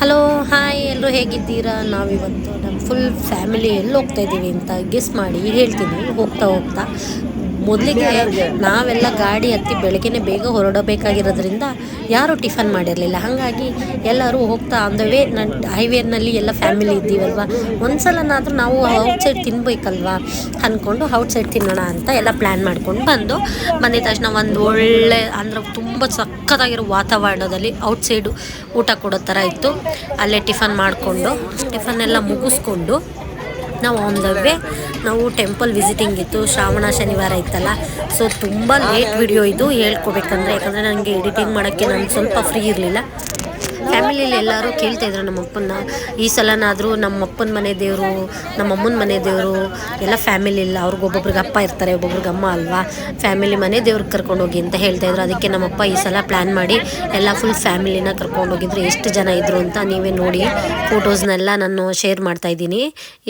Hello hi ಎಲ್ಲರೂ ಹೇಗಿದ್ದೀರಾ? ನಾವಿವತ್ತು ನಮ್ಮ ಫುಲ್ ಫ್ಯಾಮಿಲಿ ಎಲ್ಲಿ ಹೋಗ್ತಾ ಇದ್ದೀವಿ ಅಂತ ಗೆಸ್ ಮಾಡಿ ಹೇಳ್ತೀನಿ. ಹೋಗ್ತಾ ಹೋಗ್ತಾ ಮೊದಲಿಗೆ ನಾವೆಲ್ಲ ಗಾಡಿ ಹತ್ತಿ ಬೆಳಗ್ಗೆನೇ ಬೇಗ ಹೊರಡಬೇಕಾಗಿರೋದ್ರಿಂದ ಯಾರೂ ಟಿಫನ್ ಮಾಡಿರಲಿಲ್ಲ. ಹಾಗಾಗಿ ಎಲ್ಲರೂ ಹೋಗ್ತಾ ಆನ್ ದ ವೇ ನನ್ನ ಹೈವೇನಲ್ಲಿ ಎಲ್ಲ ಫ್ಯಾಮಿಲಿ ಇದ್ದೀವಲ್ವ? ಒಂದ್ಸಲನಾದರೂ ನಾವು ಔಟ್ಸೈಡ್ ತಿನ್ಬೇಕಲ್ವಾ? ಅಂದ್ಕೊಂಡು ಔಟ್ಸೈಡ್ ತಿನ್ನೋಣ ಅಂತ ಎಲ್ಲ ಪ್ಲ್ಯಾನ್ ಮಾಡ್ಕೊಂಡು ಬಂದು ಬಂದಿದ ತಕ್ಷಣ ಒಂದು ಒಳ್ಳೆ ಅಂದರೆ ತುಂಬ ಸಕ್ಕತ್ತಾಗಿರೋ ವಾತಾವರಣದಲ್ಲಿ ಔಟ್ಸೈಡು ಊಟ ಕೊಡೋ ಥರ ಇತ್ತು. ಅಲ್ಲೇ ಟಿಫನ್ ಮಾಡಿಕೊಂಡು ಟಿಫನ್ ಎಲ್ಲ ಮುಗಿಸ್ಕೊಂಡು ನಾವು ಆನ್ ದ ವೇ ನಾವು ಟೆಂಪಲ್ ವಿಸಿಟಿಂಗ್ ಇತ್ತು. ಶ್ರಾವಣ ಶನಿವಾರ ಇತ್ತಲ್ಲ. ಸೊ ತುಂಬ ಲೇಟ್ ವಿಡಿಯೋ ಇದು ಹೇಳ್ಕೊಬೇಕಂದ್ರೆ, ಯಾಕಂದರೆ ನನಗೆ ಎಡಿಟಿಂಗ್ ಮಾಡೋಕ್ಕೆ ನಾನು ಸ್ವಲ್ಪ ಫ್ರೀ ಇರಲಿಲ್ಲ. ಫ್ಯಾಮಿಲಿಯಲ್ಲಿ ಎಲ್ಲರೂ ಕೇಳ್ತಾ ಇದ್ರು ನಮ್ಮ ಅಪ್ಪನ ಈ ಸಲನಾದರೂ ನಮ್ಮ ಅಪ್ಪನ ಮನೆ ದೇವರು, ನಮ್ಮ ಅಮ್ಮನ ಮನೆ ದೇವರು, ಎಲ್ಲ ಫ್ಯಾಮಿಲಿ ಇಲ್ಲ. ಅವ್ರಿಗೆ ಅಪ್ಪ ಇರ್ತಾರೆ, ಒಬ್ಬೊಬ್ರಿಗೆ ಅಮ್ಮ ಅಲ್ವಾ? ಫ್ಯಾಮಿಲಿ ಮನೆ ದೇವ್ರಿಗೆ ಕರ್ಕೊಂಡೋಗಿ ಅಂತ ಹೇಳ್ತಾ ಇದ್ರು. ಅದಕ್ಕೆ ನಮ್ಮಪ್ಪ ಈ ಸಲ ಪ್ಲ್ಯಾನ್ ಮಾಡಿ ಎಲ್ಲ ಫುಲ್ ಫ್ಯಾಮಿಲಿನ ಕರ್ಕೊಂಡೋಗಿದ್ರು ಎಷ್ಟು ಜನ ಇದ್ರು ಅಂತ ನೀವೇ ನೋಡಿ ಫೋಟೋಸ್ನೆಲ್ಲ ನಾನು ಶೇರ್ ಮಾಡ್ತಾ ಇದ್ದೀನಿ.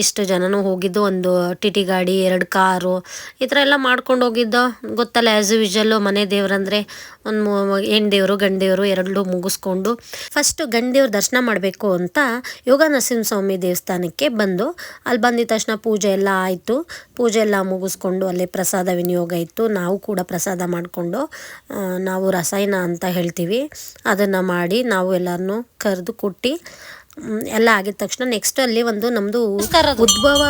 ಇಷ್ಟು ಜನನೂ ಹೋಗಿದ್ದು ಒಂದು ಟಿ ಟಿ ಗಾಡಿ, ಎರಡು ಕಾರು, ಈ ಥರ ಎಲ್ಲ ಮಾಡ್ಕೊಂಡು ಹೋಗಿದ್ದು. ಗೊತ್ತಲ್ಲ ಆ್ಯಸ್ ಯೂಶಲ್ಲು ಮನೆ ದೇವ್ರಂದರೆ ಒಂದು ಹೆಣ್ಣು ದೇವರು, ಗಂಡು ದೇವರು ಎರಡೂ ಮುಗಿಸ್ಕೊಂಡು. ಫಸ್ಟು ಗಂಡು ದೇವ್ರ ದರ್ಶನ ಮಾಡಬೇಕು ಅಂತ ಯೋಗ ನರಸಿಂಹಸ್ವಾಮಿ ದೇವಸ್ಥಾನಕ್ಕೆ ಬಂದು ಅಲ್ಲಿ ಬಂದಿದ ತಕ್ಷಣ ಪೂಜೆ ಎಲ್ಲ ಆಯಿತು. ಪೂಜೆ ಎಲ್ಲ ಮುಗಿಸ್ಕೊಂಡು ಅಲ್ಲಿ ಪ್ರಸಾದ ವಿನಿಯೋಗ ಇತ್ತು. ನಾವು ಕೂಡ ಪ್ರಸಾದ ಮಾಡಿಕೊಂಡು ನಾವು ರಸಾಯನ ಅಂತ ಹೇಳ್ತೀವಿ. ಅದನ್ನು ಮಾಡಿ ನಾವು ಎಲ್ಲರನ್ನೂ ಕರೆದು ಕುಟ್ಟಿ ಎಲ್ಲ ಆಗಿದ ತಕ್ಷಣ ನೆಕ್ಸ್ಟ್ ಅಲ್ಲಿ ಒಂದು ನಮ್ಮದು ಉದ್ಭವ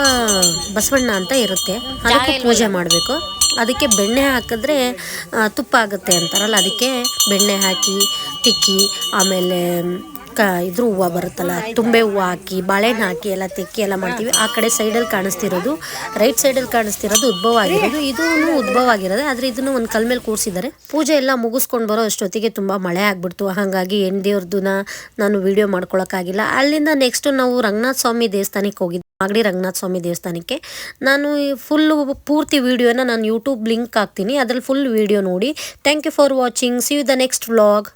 ಬಸವಣ್ಣ ಅಂತ ಇರುತ್ತೆ. ಅದಕ್ಕೆ ಪೂಜೆ ಮಾಡಬೇಕು. ಅದಕ್ಕೆ ಬೆಣ್ಣೆ ಹಾಕಿದ್ರೆ ತುಪ್ಪ ಆಗುತ್ತೆ ಅಂತಾರಲ್ಲ ಅದಕ್ಕೆ ಬೆಣ್ಣೆ ಹಾಕಿ ತಿಕ್ಕಿ ಆಮೇಲೆ ಕ ಇದ್ರ ಹೂವು ಬರುತ್ತಲ್ಲ, ತುಂಬೆ ಹೂವು ಹಾಕಿ, ಬಾಳೆಹಣ್ಣು ಹಾಕಿ ಎಲ್ಲ ತೆಕ್ಕಿ ಎಲ್ಲ ಮಾಡ್ತೀವಿ. ಆ ಕಡೆ ಸೈಡಲ್ಲಿ ಕಾಣಿಸ್ತಿರೋದು, ರೈಟ್ ಸೈಡಲ್ಲಿ ಕಾಣಿಸ್ತಿರೋದು ಉದ್ಭವ ಆಗಿರೋದು. ಇದೂ ಉದ್ಭವ ಆಗಿರೋದು, ಆದರೆ ಇದನ್ನು ಒಂದು ಕಲ್ ಮೇಲೆ ಕೂರಿಸಿದ್ದಾರೆ. ಪೂಜೆ ಎಲ್ಲ ಮುಗಿಸ್ಕೊಂಡು ಬರೋ ಅಷ್ಟೊತ್ತಿಗೆ ತುಂಬ ಮಳೆ ಆಗ್ಬಿಡ್ತು. ಹಾಗಾಗಿ ಹೆಣ್ಣು ದೇವ್ರದ್ದನ್ನ ನಾನು ವಿಡಿಯೋ ಮಾಡ್ಕೊಳಕ್ಕಾಗಿಲ್ಲ. ಅಲ್ಲಿಂದ ನೆಕ್ಸ್ಟು ನಾವು ರಂಗನಾಥ ಸ್ವಾಮಿ ದೇವಸ್ಥಾನಕ್ಕೆ ಹೋಗಿದ್ವಿ ಮಾಗಡಿ ರಂಗನಾಥ ಸ್ವಾಮಿ ದೇವಸ್ಥಾನಕ್ಕೆ. ನಾನು ಫುಲ್ಲು ಪೂರ್ತಿ ವಿಡಿಯೋನ ನಾನು ಯೂಟ್ಯೂಬ್ ಲಿಂಕ್ ಹಾಕ್ತೀನಿ. ಅದ್ರಲ್ಲಿ ಫುಲ್ ವಿಡಿಯೋ ನೋಡಿ. Thank you for watching see you the next vlog